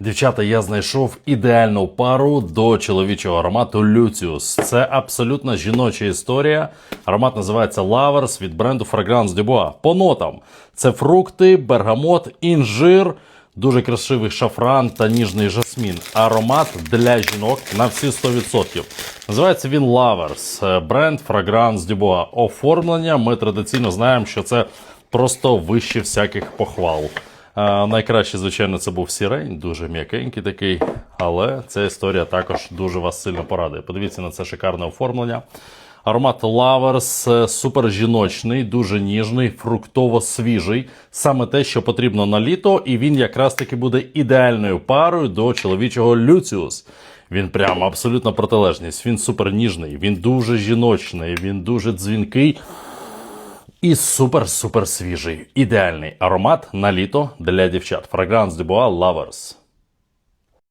Дівчата, я знайшов ідеальну пару до чоловічого аромату Lucius. Це абсолютно жіноча історія. Аромат називається Lovers від бренду Fragrance du Bois. По нотам це фрукти, бергамот, інжир, дуже красивий шафран та ніжний жасмін. Аромат для жінок на всі 100%. Називається він Lovers, бренд Fragrance du Bois. Оформлення ми традиційно знаємо, що це просто вище всяких похвал. Найкраще, звичайно, це був сірень, дуже м'якенький такий, але ця історія також дуже вас сильно порадує. Подивіться на це шикарне оформлення. Аромат е, супер жіночний, дуже ніжний, фруктово свіжий. Саме те, що потрібно на літо, і він якраз таки буде ідеальною парою до чоловічого Люціус. Він прямо абсолютно протилежність. Він супер ніжний, він дуже жіночний, він дуже дзвінкий. І супер-супер свіжий. Ідеальний аромат на літо для дівчат. Fragrance du Bois Lovers.